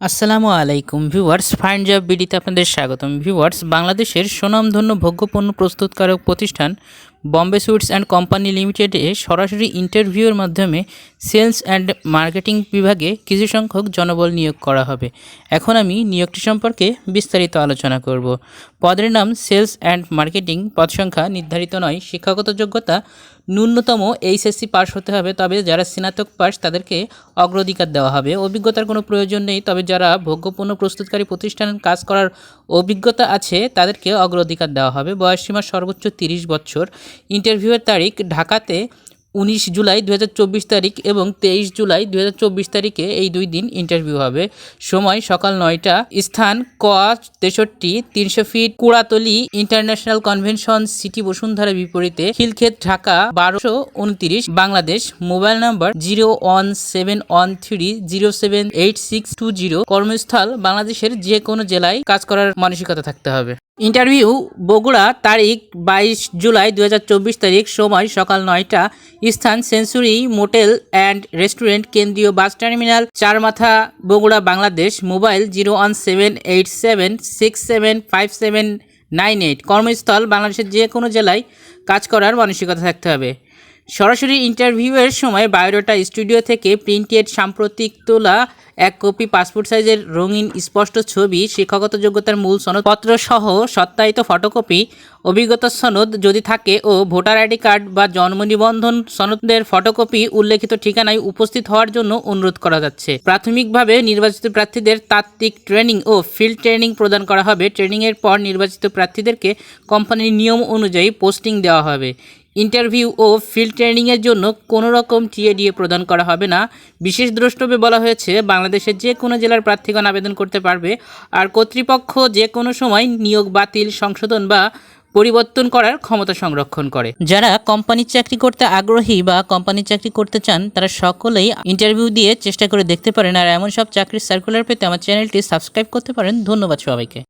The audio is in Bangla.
আসসালামু আলাইকুম ভিউয়ার্স ফাইন জব বিডিতে আপনাদের স্বাগতম। ভিউয়ার্স, বাংলাদেশের সুনামধন্য ভোগ্যপণ্য প্রস্তুতকারক প্রতিষ্ঠান বম্বে সুইটস অ্যান্ড কোম্পানি লিমিটেডে সরাসরি ইন্টারভিউয়ের মাধ্যমে সেলস অ্যান্ড মার্কেটিং বিভাগে কিছু সংখ্যক জনবল নিয়োগ করা হবে। এখন আমি নিয়োগটি সম্পর্কে বিস্তারিত আলোচনা করব। পদের নাম সেলস অ্যান্ড মার্কেটিং পদ সংখ্যা নির্ধারিত নয়, শিক্ষাগত যোগ্যতা ন্যূনতম এইচএসসি পাস হতে হবে, তবে যারা স্নাতক পাস তাদেরকে অগ্রাধিকার দেওয়া হবে। অভিজ্ঞতার কোনো প্রয়োজন নেই, তবে যারা ভোগ্যপূর্ণ প্রস্তুতকারী প্রতিষ্ঠান কাজ করার অভিজ্ঞতা আছে, তাদেরকে অগ্রাধিকার দেওয়া হবে। বয়সসীমা সর্বোচ্চ তিরিশ বছর। ইন্টারভিউয়ের তারিখ, ঢাকাতে উনিশ জুলাই দুই হাজার চব্বিশ তারিখ এবং তেইশ জুলাই দুই হাজার চব্বিশ তারিখে এই দুই দিন ইন্টারভিউ হবে। সময় সকাল নয়টা। স্থান ক তেষট্টি, তিনশো feet Kuratoli international convention city Bashundhara বিপরীতে। খিলক্ষেত, ঢাকা, বারোশো উনত্রিশ। Bangladesh mobile number zero one seven one three zero seven eight six two zero কর্মস্থল বাংলাদেশের যে কোনো জেলায় কাজ করার মানসিকতা থাকতে হবে। ইন্টারভিউ, বগুড়া, তারিখ বাইশ জুলাই দু হাজার চব্বিশ তারিখ, সময় সকাল নয়টা। স্থান, সেঞ্চুরি, মোটেল অ্যান্ড রেস্টুরেন্ট, কেন্দ্রীয় bus terminal, Charmatha, Bogura, Bangladesh. Mobile zero one seven eight seven six seven five seven nine eight. কর্মস্থল, বাংলাদেশের যে কোনো জেলায় কাজ করার মানসিকতা থাকতে হবে। সরাসরি ইন্টারভিউয়ের সময় বায়োডাটা স্টুডিও থেকে প্রিন্টেড সাম্প্রতিক তোলা এক কপি পাসপোর্ট সাইজের রঙিন স্পষ্ট ছবি, শিক্ষাগত যোগ্যতার মূল সনদপত্র সহ সত্যায়িত ফটোকপি অভিজ্ঞতা সনদ যদি থাকে ও ভোটার আইডি কার্ড বা জন্ম নিবন্ধন সনদের ফটোকপি উল্লেখিত ঠিকানায় উপস্থিত হওয়ার জন্য অনুরোধ করা যাচ্ছে। প্রাথমিকভাবে নির্বাচিত প্রার্থীদের তাত্ত্বিক ট্রেনিং ও ফিল্ড ট্রেনিং প্রদান করা হবে। ট্রেনিংয়ের পর নির্বাচিত প্রার্থীদেরকে কোম্পানির নিয়ম অনুযায়ী পোস্টিং দেওয়া হবে। ইন্টারভিউ ও ফিল্ড ট্রেনিংয়ের জন্য কোনো রকম টিএডিএ প্রদান করা হবে না। বিশেষ দ্রষ্টব্যে বলা হয়েছে, বাংলাদেশের যে কোনো জেলার প্রার্থীগণ আবেদন করতে পারবে আর কর্তৃপক্ষ যে কোনো সময় নিয়োগ বাতিল, সংশোধন বা পরিবর্তন করার ক্ষমতা সংরক্ষণ করে। যারা কোম্পানির চাকরি করতে আগ্রহী বা কোম্পানির চাকরি করতে চান, তারা সকলেই ইন্টারভিউ দিয়ে চেষ্টা করে দেখতে পারেন। আর এমন সব চাকরির সার্কুলার পেতে আমার চ্যানেলটি সাবস্ক্রাইব করতে পারেন। ধন্যবাদ সবাইকে।